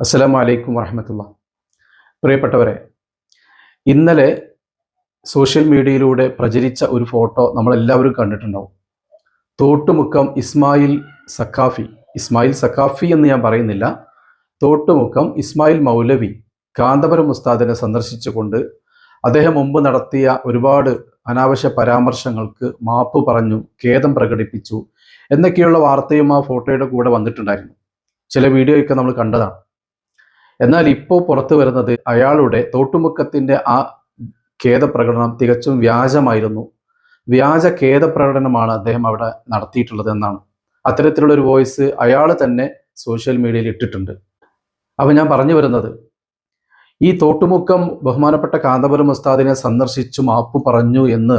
അസ്സലാമു അലൈക്കും വറഹമത്തുള്ള പ്രിയപ്പെട്ടവരെ ഇന്നലെ സോഷ്യൽ മീഡിയയിലൂടെ പ്രചരിച്ച ഒരു ഫോട്ടോ നമ്മളെല്ലാവരും കണ്ടിട്ടുണ്ടാവും. തോട്ടുമുക്കം ഇസ്മായിൽ സക്കാഫി ഇസ്മായിൽ സക്കാഫി എന്ന് ഞാൻ പറയുന്നില്ല തോട്ടുമുക്കം ഇസ്മായിൽ മൗലവി കാന്തപുരം ഉസ്താദിനെ സന്ദർശിച്ചുകൊണ്ട് അദ്ദേഹം മുമ്പ് നടത്തിയ ഒരുപാട് അനാവശ്യ പരാമർശങ്ങൾക്ക് മാപ്പ് പറഞ്ഞു ഖേദം പ്രകടിപ്പിച്ചു എന്നൊക്കെയുള്ള വാർത്തയും ആ ഫോട്ടോയുടെ കൂടെ വന്നിട്ടുണ്ടായിരുന്നു. ചില വീഡിയോയൊക്കെ നമ്മൾ കണ്ടതാണ്. എന്നാൽ ഇപ്പോൾ പുറത്തു വരുന്നത് അയാളുടെ തോട്ടുമുക്കത്തിന്റെ ആ ഖേദപ്രകടനം തികച്ചും വ്യാജമായിരുന്നു. വ്യാജ ഖേദപ്രകടനമാണ് അദ്ദേഹം അവിടെ നടത്തിയിട്ടുള്ളത് എന്നാണ്. അത്തരത്തിലുള്ള ഒരു വോയിസ് അയാൾ തന്നെ സോഷ്യൽ മീഡിയയിൽ ഇട്ടിട്ടുണ്ട്. അപ്പൊ ഞാൻ പറഞ്ഞു വരുന്നത് ഈ തോട്ടുമുക്കം ബഹുമാനപ്പെട്ട കാന്തപുരം ഉസ്താദിനെ സന്ദർശിച്ചു മാപ്പ് പറഞ്ഞു എന്ന്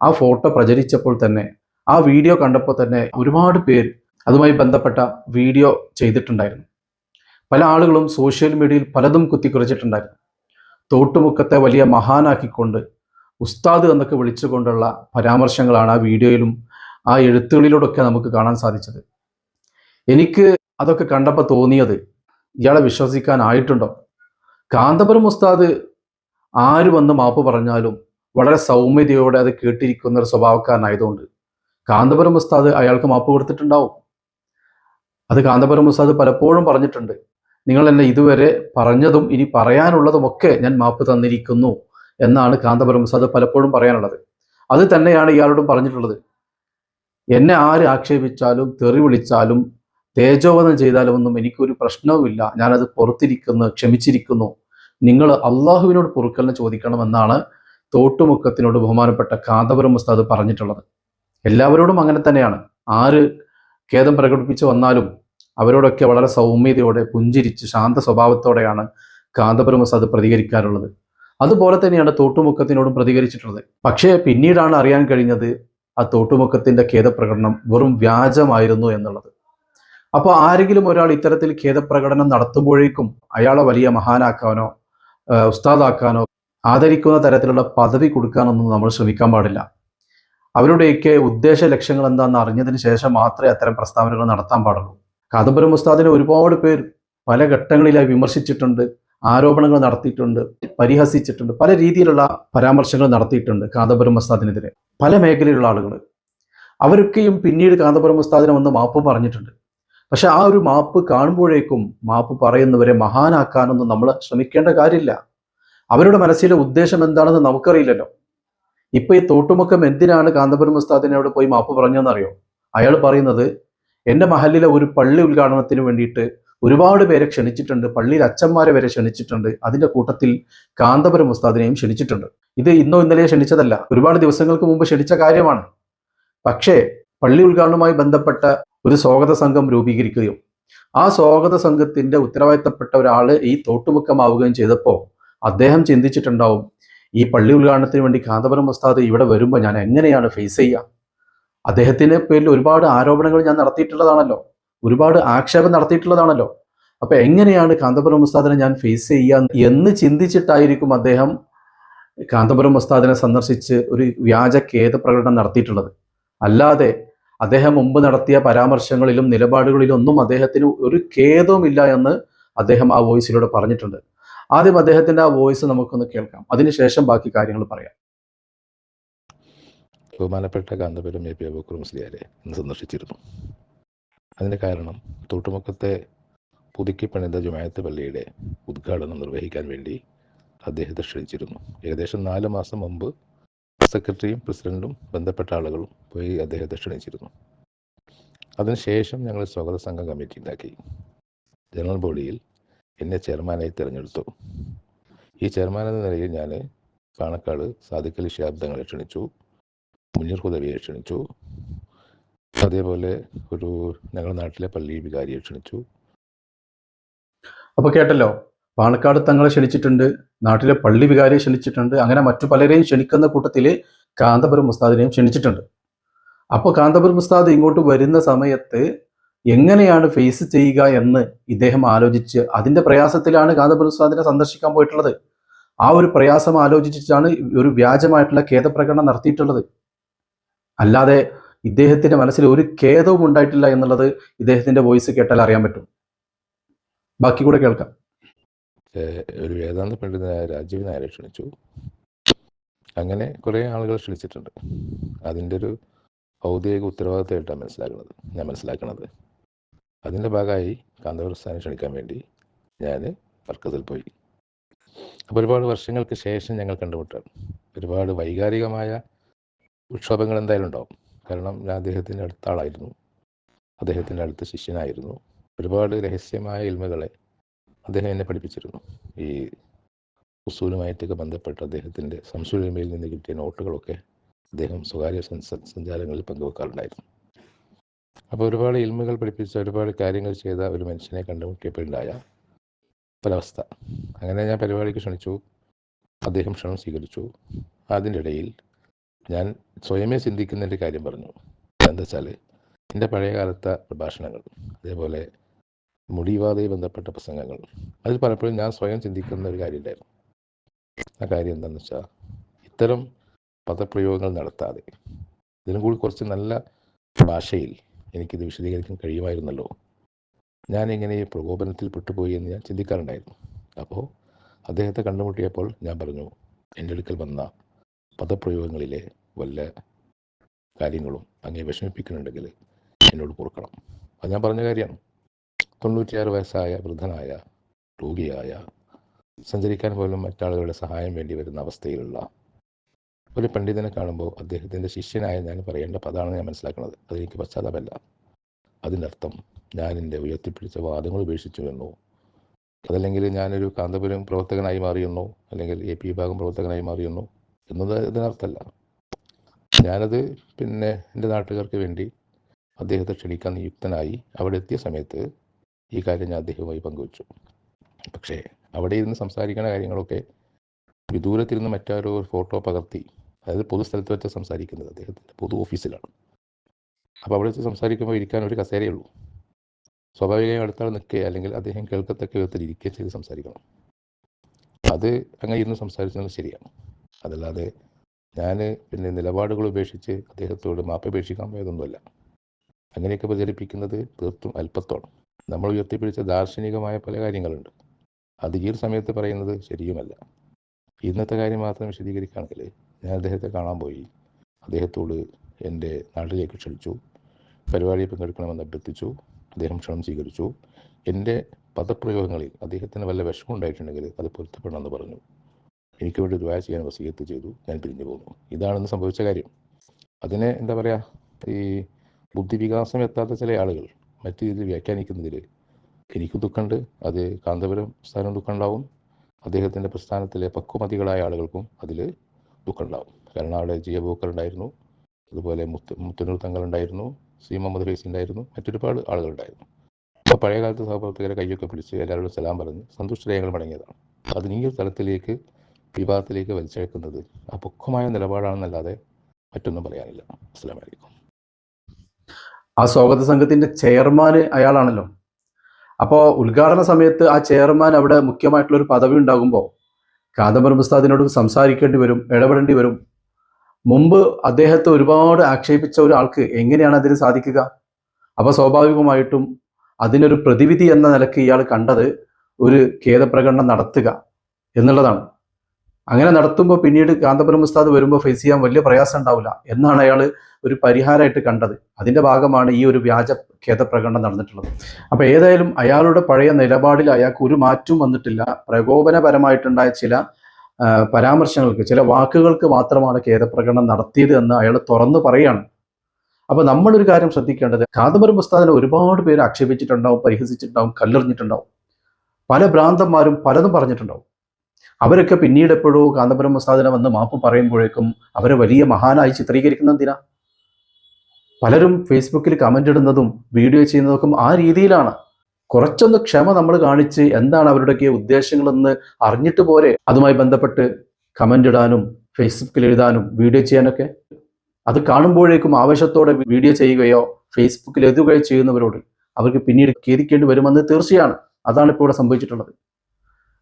ആ ഫോട്ടോ പ്രചരിച്ചപ്പോൾ തന്നെ ആ വീഡിയോ കണ്ടപ്പോൾ തന്നെ ഒരുപാട് പേര് അതുമായി ബന്ധപ്പെട്ട വീഡിയോ ചെയ്തിട്ടുണ്ടായിരുന്നു. പല ആളുകളും സോഷ്യൽ മീഡിയയിൽ പലതും കുത്തിക്കുറിച്ചിട്ടുണ്ടായിരുന്നു. തോട്ടുമുക്കത്തെ വലിയ മഹാനാക്കിക്കൊണ്ട് ഉസ്താദ് എന്നൊക്കെ വിളിച്ചുകൊണ്ടുള്ള പരാമർശങ്ങളാണ് ആ വീഡിയോയിലും ആ എഴുത്തുകളിലൂടെയൊക്കെ നമുക്ക് കാണാൻ സാധിച്ചത്. എനിക്ക് അതൊക്കെ കണ്ടപ്പോൾ തോന്നിയത് ഇയാളെ വിശ്വസിക്കാനായിട്ടുണ്ടോ? കാന്തപുരം ഉസ്താദ് ആര് വന്ന് മാപ്പ് പറഞ്ഞാലും വളരെ സൗമ്യതയോടെ അത് കേട്ടിരിക്കുന്ന ഒരു സ്വഭാവക്കാരനായതുകൊണ്ട് കാന്തപുരം ഉസ്താദ് അയാൾക്ക് മാപ്പ് കൊടുത്തിട്ടുണ്ടാവും. അത് കാന്തപുരം ഉസ്താദ് പലപ്പോഴും പറഞ്ഞിട്ടുണ്ട്. നിങ്ങൾ എന്നെ ഇതുവരെ പറഞ്ഞതും ഇനി പറയാനുള്ളതുമൊക്കെ ഞാൻ മാപ്പ് തന്നിരിക്കുന്നു എന്നാണ് കാന്തപുരം ഉസ്താദ് പലപ്പോഴും പറയാനുള്ളത്. അത് തന്നെയാണ് ഇയാളോടും പറഞ്ഞിട്ടുള്ളത്. എന്നെ ആര് ആക്ഷേപിച്ചാലും തെറി വിളിച്ചാലും തേജോവധം ചെയ്താലും ഒന്നും എനിക്കൊരു പ്രശ്നവുമില്ല. ഞാനത് പുറത്തിരിക്കുന്നു ക്ഷമിച്ചിരിക്കുന്നു. നിങ്ങൾ അള്ളാഹുവിനോട് പൊറുക്കലിനെ ചോദിക്കണമെന്നാണ് തോട്ടുമുക്കത്തിനോട് ബഹുമാനപ്പെട്ട കാന്തപുരം ഉസ്താദ് പറഞ്ഞിട്ടുള്ളത്. എല്ലാവരോടും അങ്ങനെ തന്നെയാണ്. ആര് ഖേദം പ്രകടിപ്പിച്ചു വന്നാലും അവരോടൊക്കെ വളരെ സൗമ്യതയോടെ പുഞ്ചിരിച്ച് ശാന്ത സ്വഭാവത്തോടെയാണ് കാന്തപുരമസ് അത് പ്രതികരിക്കാറുള്ളത്. അതുപോലെ തന്നെയാണ് തോട്ടുമുക്കത്തിനോടും പ്രതികരിച്ചിട്ടുള്ളത്. പക്ഷേ പിന്നീടാണ് അറിയാൻ കഴിഞ്ഞത് ആ തോട്ടുമുക്കത്തിന്റെ ഖേദപ്രകടനം വെറും വ്യാജമായിരുന്നു എന്നുള്ളത്. അപ്പോൾ ആരെങ്കിലും ഒരാൾ ഇത്തരത്തിൽ ഖേദപ്രകടനം നടത്തുമ്പോഴേക്കും അയാളെ വലിയ മഹാനാക്കാനോ ഉസ്താദാക്കാനോ ആദരിക്കുന്ന തരത്തിലുള്ള പദവി കൊടുക്കാനൊന്നും നമ്മൾ ശ്രമിക്കാൻ പാടില്ല. അവരുടെയൊക്കെ ഉദ്ദേശ ലക്ഷ്യങ്ങൾ എന്താണെന്ന് അറിഞ്ഞതിന് ശേഷം മാത്രമേ അത്തരം പ്രസ്താവനകൾ നടത്താൻ പാടുള്ളൂ. കാദംബരം ഉസ്താദിനെ ഒരുപാട് പേർ പല ഘട്ടങ്ങളിലായി വിമർശിച്ചിട്ടുണ്ട് ആരോപണങ്ങൾ നടത്തിയിട്ടുണ്ട് പരിഹസിച്ചിട്ടുണ്ട് പല രീതിയിലുള്ള പരാമർശങ്ങൾ നടത്തിയിട്ടുണ്ട് കാന്തപുരം ഉസ്താദിനെതിരെ പല മേഖലയിലുള്ള ആളുകൾ. അവരൊക്കെയും പിന്നീട് കാന്തപുരം ഉസ്താദിനെ വന്ന് മാപ്പ് പറഞ്ഞിട്ടുണ്ട്. പക്ഷെ ആ ഒരു മാപ്പ് കാണുമ്പോഴേക്കും മാപ്പ് പറയുന്നവരെ മഹാനാക്കാനൊന്നും നമ്മൾ ശ്രമിക്കേണ്ട കാര്യമില്ല. അവരുടെ മനസ്സിലെ ഉദ്ദേശം എന്താണെന്ന് നമുക്കറിയില്ലല്ലോ. ഇപ്പൊ ഈ തോട്ടുമുക്കം എന്തിനാണ് കാന്തപുരം ഉസ്താദിനോട് പോയി മാപ്പ് പറഞ്ഞതെന്നറിയോ? അയാൾ പറയുന്നത് എന്റെ മഹലിലെ ഒരു പള്ളി ഉദ്ഘാടനത്തിന് വേണ്ടിയിട്ട് ഒരുപാട് പേരെ ക്ഷണിച്ചിട്ടുണ്ട്. പള്ളിയിൽ അച്ഛന്മാരെ വരെ ക്ഷണിച്ചിട്ടുണ്ട്. അതിന്റെ കൂട്ടത്തിൽ കാന്തപുരം ഉസ്താദിനെയും ക്ഷണിച്ചിട്ടുണ്ട്. ഇത് ഇന്നോ ഇന്നലെയോ ക്ഷണിച്ചതല്ല. ഒരുപാട് ദിവസങ്ങൾക്ക് മുമ്പ് ക്ഷണിച്ച കാര്യമാണ്. പക്ഷേ പള്ളി ഉദ്ഘാടനവുമായി ബന്ധപ്പെട്ട ഒരു സ്വാഗത സംഘം രൂപീകരിക്കുകയും ആ സ്വാഗത സംഘത്തിന്റെ ഉത്തരവാദിത്തപ്പെട്ട ഒരാൾ ഈ തോട്ടുമുക്കമാവുകയും ചെയ്തപ്പോൾ അദ്ദേഹം ചിന്തിച്ചിട്ടുണ്ടാവും ഈ പള്ളി ഉദ്ഘാടനത്തിന് വേണ്ടി കാന്തപുരം ഉസ്താദ് ഇവിടെ വരുമ്പോൾ ഞാൻ എങ്ങനെയാണ് ഫേസ് ചെയ്യുക അദ്ദേഹത്തിന്റെ പേരിൽ ഒരുപാട് ആരോപണങ്ങൾ ഞാൻ നടത്തിയിട്ടുള്ളതാണല്ലോ. ഒരുപാട് ആക്ഷേപം നടത്തിയിട്ടുള്ളതാണല്ലോ. അപ്പൊ എങ്ങനെയാണ് കാന്തപുരം ഉസ്താദിനെ ഞാൻ ഫേസ് ചെയ്യുക എന്ന് ചിന്തിച്ചിട്ടായിരിക്കും അദ്ദേഹം കാന്തപുരം ഉസ്താദിനെ സന്ദർശിച്ച് ഒരു വ്യാജ ഖേദ പ്രകടനം നടത്തിയിട്ടുള്ളത്. അല്ലാതെ അദ്ദേഹം മുമ്പ് നടത്തിയ പരാമർശങ്ങളിലും നിലപാടുകളിലും ഒന്നും അദ്ദേഹത്തിന് ഒരു ഖേദവുമില്ല എന്ന് അദ്ദേഹം ആ വോയിസിലൂടെ പറഞ്ഞിട്ടുണ്ട്. ആദ്യം അദ്ദേഹത്തിന്റെ ആ വോയിസ് നമുക്കൊന്ന് കേൾക്കാം. അതിനുശേഷം ബാക്കി കാര്യങ്ങൾ പറയാം. ബഹുമാനപ്പെട്ട കാന്തപുരം എ പി അബൂക്കർ മുസ്ലിയാരെ ഇന്ന് സന്ദർശിച്ചിരുന്നു. അതിന് കാരണം തോട്ടുമുക്കത്തെ പുതുക്കി പണിത ജുമായത്ത് പള്ളിയുടെ ഉദ്ഘാടനം നിർവഹിക്കാൻ വേണ്ടി അദ്ദേഹത്തെ ക്ഷണിച്ചിരുന്നു. ഏകദേശം നാല് മാസം മുമ്പ് സെക്രട്ടറിയും പ്രസിഡന്റും ബന്ധപ്പെട്ട ആളുകളും പോയി അദ്ദേഹത്തെ ക്ഷണിച്ചിരുന്നു. അതിനുശേഷം ഞങ്ങൾ സ്വാഗത സംഘം കമ്മിറ്റി ഉണ്ടാക്കി. ജനറൽ ബോഡിയിൽ എന്നെ ചെയർമാനായി തിരഞ്ഞെടുത്തു. ഈ ചെയർമാൻ എന്ന നിലയിൽ ഞാൻ പാണക്കാട് സാധിക്കൽ ശാബ്ദങ്ങളെ ക്ഷണിച്ചു. മുനീർ ഹുദവിയെ ക്ഷണിച്ചു. അതേപോലെ ഒരു ഞങ്ങളുടെ നാട്ടിലെ പള്ളി വികാരിയെ ക്ഷണിച്ചു. അപ്പൊ കേട്ടല്ലോ പാണക്കാട് തങ്ങളെ ക്ഷണിച്ചിട്ടുണ്ട് നാട്ടിലെ പള്ളി വികാരിയെ ക്ഷണിച്ചിട്ടുണ്ട് അങ്ങനെ മറ്റു പലരെയും ക്ഷണിക്കുന്ന കൂട്ടത്തിൽ കാന്തപുരം ഉസ്താദിനെയും ക്ഷണിച്ചിട്ടുണ്ട്. അപ്പോൾ കാന്തപുരം ഉസ്താദ് ഇങ്ങോട്ട് വരുന്ന സമയത്ത് എങ്ങനെയാണ് ഫേസ് ചെയ്യുക എന്ന് ഇദ്ദേഹം ആലോചിച്ച് അതിന്റെ പ്രയാസത്തിലാണ് കാന്തപുരം ഉസ്താദിനെ സന്ദർശിക്കാൻ പോയിട്ടുള്ളത്. ആ ഒരു പ്രയാസം ആലോചിച്ചിട്ടാണ് ഒരു വ്യാജമായിട്ടുള്ള ഖേദപ്രകടനം നടത്തിയിട്ടുള്ളത്. അല്ലാതെ ഇദ്ദേഹത്തിന്റെ മനസ്സിൽ ഒരു ഖേദവും ഉണ്ടായിട്ടില്ല എന്നുള്ളത് ഇദ്ദേഹത്തിന്റെ വോയിസ് കേട്ടാൽ അറിയാൻ പറ്റും. ബാക്കി കൂടെ കേൾക്കാം. ഒരു വേദാന്ത പണ്ഡിതനായ രാജീവ് നായരെ ക്ഷണിച്ചു. അങ്ങനെ കുറേ ആളുകൾ ക്ഷണിച്ചിട്ടുണ്ട്. അതിന്റെ ഒരു ഔദ്യോഗിക ഉത്തരവാദിത്തമായിട്ടാണ് മനസ്സിലാക്കുന്നത് ഞാൻ മനസ്സിലാക്കുന്നത് അതിന്റെ ഭാഗമായി കാന്തപ്രസ്ഥാനം ക്ഷണിക്കാൻ വേണ്ടി ഞാൻ വർക്കത്തിൽ പോയി. അപ്പോൾ ഒരുപാട് വർഷങ്ങൾക്ക് ശേഷം ഞങ്ങൾ കണ്ടുമുട്ടാണ്. ഒരുപാട് വൈകാരികമായ വിക്ഷോഭങ്ങൾ എന്തായാലും ഉണ്ടാവും. കാരണം ഞാൻ അദ്ദേഹത്തിന്റെ അടുത്ത ആളായിരുന്നു അദ്ദേഹത്തിന്റെ അടുത്ത ശിഷ്യനായിരുന്നു. ഒരുപാട് രഹസ്യമായ ഇൽമകളെ അദ്ദേഹം എന്നെ പഠിപ്പിച്ചിരുന്നു. ഈ ഉസൂലുമായിട്ടൊക്കെ ബന്ധപ്പെട്ട് അദ്ദേഹത്തിന്റെ സംശയമയിൽ നിന്ന് കിട്ടിയ നോട്ടുകളൊക്കെ അദ്ദേഹം സ്വകാര്യ സഞ്ച- സഞ്ചാരങ്ങളിൽ പങ്കുവെക്കാറുണ്ടായിരുന്നു. അപ്പോൾ ഒരുപാട് ഇൽമുകൾ പഠിപ്പിച്ച ഒരുപാട് കാര്യങ്ങൾ ചെയ്ത ഒരു മനുഷ്യനെ കണ്ടുമുട്ടിയപ്പോഴുണ്ടായ ഒരവസ്ഥ. അങ്ങനെ ഞാൻ പരിപാടിക്ക് ക്ഷണിച്ചു. അദ്ദേഹം ക്ഷണം സ്വീകരിച്ചു. അതിന്റെ ഇടയിൽ ഞാൻ സ്വയമേ ചിന്തിക്കുന്ന ഒരു കാര്യം പറഞ്ഞു. എന്താ വെച്ചാൽ എന്റെ പഴയകാലത്തെ പ്രഭാഷണങ്ങൾ അതേപോലെ മുടിവാതയെ ബന്ധപ്പെട്ട പ്രസംഗങ്ങൾ അതിൽ പലപ്പോഴും ഞാൻ സ്വയം ചിന്തിക്കുന്ന ഒരു കാര്യം ഉണ്ടായിരുന്നു. ആ കാര്യം എന്താണെന്ന് വെച്ചാൽ ഇത്തരം പദപ്രയോഗങ്ങൾ നടത്താതെ ഇതിനും കൂടി കുറച്ച് നല്ല ഭാഷയിൽ എനിക്കിത് വിശദീകരിക്കാൻ കഴിയുമായിരുന്നല്ലോ. ഞാൻ ഇങ്ങനെ പ്രകോപനത്തിൽ പെട്ടുപോയി എന്ന് ഞാൻ ചിന്തിക്കാറുണ്ടായിരുന്നു. അപ്പോൾ അദ്ദേഹത്തെ കണ്ടുമുട്ടിയപ്പോൾ ഞാൻ പറഞ്ഞു എന്റെ അടുക്കൽ വന്ന പദപ്രയോഗങ്ങളിലെ വല്ല കാര്യങ്ങളും അങ്ങേ വിഷമിപ്പിക്കുന്നുണ്ടെങ്കിൽ എന്നോട് പൊറുക്കണം. അത് ഞാൻ പറഞ്ഞ കാര്യമാണ് തൊണ്ണൂറ്റിയാറ് വയസ്സായ വൃദ്ധനായ രോഗിയായ സഞ്ചരിക്കാൻ പോലും മറ്റാളുകളുടെ സഹായം വേണ്ടി വരുന്ന അവസ്ഥയിലുള്ള ഒരു പണ്ഡിതനെ കാണുമ്പോൾ അദ്ദേഹത്തിന്റെ ശിഷ്യനായ ഞാൻ പറയേണ്ട പദമാണ് ഞാൻ മനസ്സിലാക്കുന്നത്. അതെനിക്ക് പശ്ചാത്തലമല്ല. അതിനർത്ഥം ഞാൻ എന്റെ ഉയർത്തിപ്പിടിച്ച വാദങ്ങൾ ഉപേക്ഷിച്ചു എന്നോ അതല്ലെങ്കിൽ ഞാനൊരു കാന്തപുരം പ്രവർത്തകനായി മാറിയെന്നോ അല്ലെങ്കിൽ എ പി വിഭാഗം പ്രവർത്തകനായി മാറിയെന്നോ എന്നത് ഇതിനർത്ഥമല്ല. ഞാനത് പിന്നെ എന്റെ നാട്ടുകാർക്ക് വേണ്ടി അദ്ദേഹത്തെ ക്ഷണിക്കാൻ നിയുക്തനായി അവിടെ എത്തിയ സമയത്ത് ഈ കാര്യം ഞാൻ അദ്ദേഹവുമായി പങ്കുവച്ചു. പക്ഷേ അവിടെ ഇരുന്ന് സംസാരിക്കുന്ന കാര്യങ്ങളൊക്കെ വിദൂരത്തിരുന്ന് മറ്റാരോ ഒരു ഫോട്ടോ പകർത്തി അതായത് പൊതുസ്ഥലത്ത് വെച്ച് സംസാരിക്കുന്നത് അദ്ദേഹത്തിന്റെ പൊതു ഓഫീസിലാണ്. അപ്പോൾ അവിടെ വെച്ച് സംസാരിക്കുമ്പോൾ ഇരിക്കാൻ ഒരു കസേരയുള്ളൂ. സ്വാഭാവികമായും അടുത്താൾ നിൽക്കുക അല്ലെങ്കിൽ അദ്ദേഹം കേൾക്കത്തക്ക വിധത്തിൽ ഇരിക്കുകയും ചെയ്ത് സംസാരിക്കണം. അത് അങ്ങനെ ഇരുന്ന് സംസാരിച്ചത് ശരിയാണ്. അതല്ലാതെ ഞാൻ പിന്നെ നിലപാടുകൾ ഉപേക്ഷിച്ച് അദ്ദേഹത്തോട് മാപ്പപേക്ഷിക്കാൻ പോയതൊന്നുമല്ല. അങ്ങനെയൊക്കെ പ്രചരിപ്പിക്കുന്നത് തീർത്തും അല്പത്തോളം നമ്മൾ ഉയർത്തിപ്പിടിച്ച ദാർശനികമായ പല കാര്യങ്ങളുണ്ട്. അത് ഈ സമയത്ത് പറയുന്നത് ശരിയുമല്ല. ഇന്നത്തെ കാര്യം മാത്രം വിശദീകരിക്കുകയാണെങ്കിൽ ഞാൻ അദ്ദേഹത്തെ കാണാൻ പോയി. അദ്ദേഹത്തോട് എന്റെ നാട്ടിലേക്ക് ക്ഷണിച്ചു. പരിപാടിയിൽ പങ്കെടുക്കണമെന്ന് അഭ്യർത്ഥിച്ചു. അദ്ദേഹം ക്ഷണം സ്വീകരിച്ചു. എന്റെ പദപ്രയോഗങ്ങളിൽ അദ്ദേഹത്തിന് വല്ല വിഷമം ഉണ്ടായിട്ടുണ്ടെങ്കിൽ അത് പൊരുത്തപ്പെടണമെന്ന് പറഞ്ഞു. എനിക്ക് വേണ്ടി ദ്വായ ചെയ്യാൻ വസീയത്ത് ചെയ്തു ഞാൻ പിരിഞ്ഞു പോന്നു. ഇതാണെന്ന് സംഭവിച്ച കാര്യം. അതിനെ എന്താ പറയുക ഈ ബുദ്ധിവികാസം എത്താത്ത ചില ആളുകൾ മറ്റു രീതിയിൽ വ്യാഖ്യാനിക്കുന്നതിൽ എനിക്ക് ദുഃഖമുണ്ട്. അത് കാന്തപുരം സ്ഥാനം ദുഃഖമുണ്ടാവും. അദ്ദേഹത്തിന്റെ പ്രസ്ഥാനത്തിലെ പക്വമതികളായ ആളുകൾക്കും അതിൽ ദുഃഖമുണ്ടാവും. കാരണം അവിടെ ജി ഉണ്ടായിരുന്നു. അതുപോലെ മുത്ത് മുത്തനൂർ തങ്ങളുണ്ടായിരുന്നു സി മുഹമ്മദ് ഫൈസി ഉണ്ടായിരുന്നു. മറ്റൊരുപാട് ആളുകളുണ്ടായിരുന്നു അപ്പോൾ പഴയകാലത്ത് സഹപ്രവർത്തകരെ കയ്യൊക്കെ പിടിച്ച് എല്ലാവരോടും സലാം പറഞ്ഞ് സന്തുഷ്ടരേഖകൾ മടങ്ങിയതാണ്. അതിന് ഈ തലത്തിലേക്ക് വിവാദത്തിലേക്ക് വലിച്ചഴക്കുന്നത് അപുഖമായ നിലപാടാണെന്നല്ലാതെ മറ്റൊന്നും പറയാനില്ല. അസ്സാം വലൈക്കും ആ സ്വാഗത സംഘത്തിന്റെ ചെയർമാൻ അയാളാണല്ലോ. അപ്പോൾ ഉദ്ഘാടന സമയത്ത് ആ ചെയർമാൻ അവിടെ മുഖ്യമായിട്ടുള്ള ഒരു പദവി ഉണ്ടാകുമ്പോൾ കാദംബരം ഉസ്താദിനോട് സംസാരിക്കേണ്ടി വരും ഇടപെടേണ്ടി വരും. മുമ്പ് അദ്ദേഹത്തെ ഒരുപാട് ആക്ഷേപിച്ച ഒരാൾക്ക് എങ്ങനെയാണ് അതിന് സാധിക്കുക? അപ്പോൾ സ്വാഭാവികമായിട്ടും അതിനൊരു പ്രതിവിധി എന്ന നിലയ്ക്ക് ഇയാൾ കണ്ടത് ഒരു ഖേദപ്രകടനം നടത്തുക എന്നുള്ളതാണ്. അങ്ങനെ നടത്തുമ്പോൾ പിന്നീട് കാന്തപുരം ഉസ്താദ് വരുമ്പോൾ ഫേസ് ചെയ്യാൻ വലിയ പ്രയാസം ഉണ്ടാവില്ല എന്നാണ് അയാൾ ഒരു പരിഹാരമായിട്ട് കണ്ടത്. അതിന്റെ ഭാഗമാണ് ഈ ഒരു വ്യാജ ഖേദപ്രകടനം നടന്നിട്ടുള്ളത്. അപ്പോൾ ഏതായാലും അയാളുടെ പഴയ നിലപാടിൽ അയാൾക്ക് ഒരു മാറ്റവും വന്നിട്ടില്ല. പ്രകോപനപരമായിട്ടുണ്ടായ ചില പരാമർശങ്ങൾക്ക് ചില വാക്കുകൾക്ക് മാത്രമാണ് ഖേദപ്രകടനം നടത്തിയത് എന്ന് അയാൾ തുറന്നു പറയുകയാണ് അപ്പൊ നമ്മളൊരു കാര്യം ശ്രദ്ധിക്കേണ്ടത് കാന്തപുരം ഉസ്താദിനെ ഒരുപാട് പേര് ആക്ഷേപിച്ചിട്ടുണ്ടാവും പരിഹസിച്ചിട്ടുണ്ടാവും കല്ലെറിഞ്ഞിട്ടുണ്ടാവും. പല ഭ്രാന്തന്മാരും പലതും പറഞ്ഞിട്ടുണ്ടാവും. അവരൊക്കെ പിന്നീട് എപ്പോഴോ കാന്തപുരം ഉസ്താദിനെ വന്ന് മാപ്പ് പറയുമ്പോഴേക്കും അവരെ വലിയ മഹാനായി ചിത്രീകരിക്കുന്ന എന്തിനാ? പലരും ഫേസ്ബുക്കിൽ കമന്റ് ഇടുന്നതും വീഡിയോ ചെയ്യുന്നതൊക്കെ ആ രീതിയിലാണ്. കുറച്ചൊന്ന് ക്ഷമ നമ്മൾ കാണിച്ച് എന്താണ് അവരുടെയൊക്കെ ഉദ്ദേശങ്ങളെന്ന് അറിഞ്ഞിട്ട് പോരെ. അതുമായി ബന്ധപ്പെട്ട് കമന്റ് ഇടാനും ഫേസ്ബുക്കിൽ എഴുതാനും വീഡിയോ ചെയ്യാനൊക്കെ. അത് കാണുമ്പോഴേക്കും ആവേശത്തോടെ വീഡിയോ ചെയ്യുകയോ ഫേസ്ബുക്കിൽ എഴുതുകയോ ചെയ്യുന്നവരോട് അവർക്ക് പിന്നീട് ഖേദിക്കേണ്ടി വരുമെന്ന് തീർച്ചയാണ്. അതാണ് ഇപ്പോൾ ഇവിടെ സംഭവിച്ചിട്ടുള്ളത്.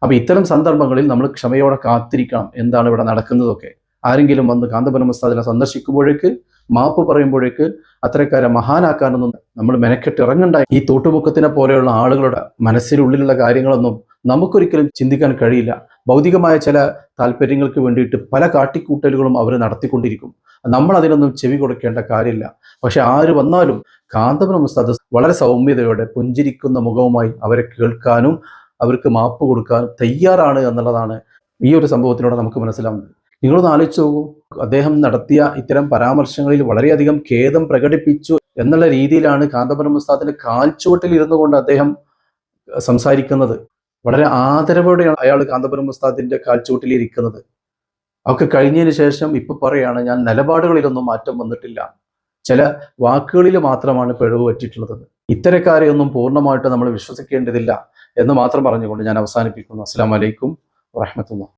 അപ്പൊ ഇത്തരം സന്ദർഭങ്ങളിൽ നമ്മൾ ക്ഷമയോടെ കാത്തിരിക്കണം എന്താണ് ഇവിടെ നടക്കുന്നതൊക്കെ. ആരെങ്കിലും വന്ന് കാന്തപുരം ഉസ്താദിനെ സന്ദർശിക്കുമ്പോഴേക്ക് മാപ്പ് പറയുമ്പോഴേക്ക് അത്തരക്കാരെ മഹാനാക്കാനൊന്നും നമ്മൾ മെനക്കെട്ട് ഇറങ്ങണ്ട. ഈ തോട്ടുമുക്കത്തിനെ പോലെയുള്ള ആളുകളുടെ മനസ്സിനുള്ളിലുള്ള കാര്യങ്ങളൊന്നും നമുക്കൊരിക്കലും ചിന്തിക്കാൻ കഴിയില്ല. ഭൗതികമായ ചില താല്പര്യങ്ങൾക്ക് വേണ്ടിയിട്ട് പല കാട്ടിക്കൂട്ടലുകളും അവർ നടത്തിക്കൊണ്ടിരിക്കും. നമ്മൾ അതിനൊന്നും ചെവി കൊടുക്കേണ്ട കാര്യമില്ല. പക്ഷെ ആര് വന്നാലും കാന്തപുരം ഉസ്താദ് വളരെ സൗമ്യതയോടെ പുഞ്ചിരിക്കുന്ന മുഖവുമായി അവരെ കേൾക്കാനും അവർക്ക് മാപ്പ് കൊടുക്കാൻ തയ്യാറാണ് എന്നുള്ളതാണ് ഈ ഒരു സംഭവത്തിലൂടെ നമുക്ക് മനസ്സിലാവുന്നത്. നിങ്ങളൊന്ന് ആലോചിച്ച് നോക്കൂ. അദ്ദേഹം നടത്തിയ ഇത്തരം പരാമർശങ്ങളിൽ വളരെയധികം ഖേദം പ്രകടിപ്പിച്ചു എന്നുള്ള രീതിയിലാണ് കാന്തപുരം ഉസ്താദിന്റെ കാൽച്ചുവട്ടിൽ ഇരുന്നു കൊണ്ട് അദ്ദേഹം സംസാരിക്കുന്നത്. വളരെ ആദരവോടെയാണ് അയാൾ കാന്തപുരം ഉസ്താദിന്റെ കാൽച്ചുവട്ടിൽ ഇരിക്കുന്നത്. ഒക്കെ കഴിഞ്ഞതിന് ശേഷം ഇപ്പൊ പറയാണ് ഞാൻ നിലപാടുകളിലൊന്നും മാറ്റം വന്നിട്ടില്ല. ചില വാക്കുകളിൽ മാത്രമാണ് പിഴവ് പറ്റിയിട്ടുള്ളത്. ഇത്തരക്കാരെയൊന്നും പൂർണമായിട്ട് നമ്മൾ വിശ്വസിക്കേണ്ടതില്ല. എന്ന് മാത്രം പറഞ്ഞുകൊണ്ട് ഞാൻ അവസാനിപ്പിക്കുന്നു. അസ്സാം വലൈക്കും വറഹമത്തുള്ള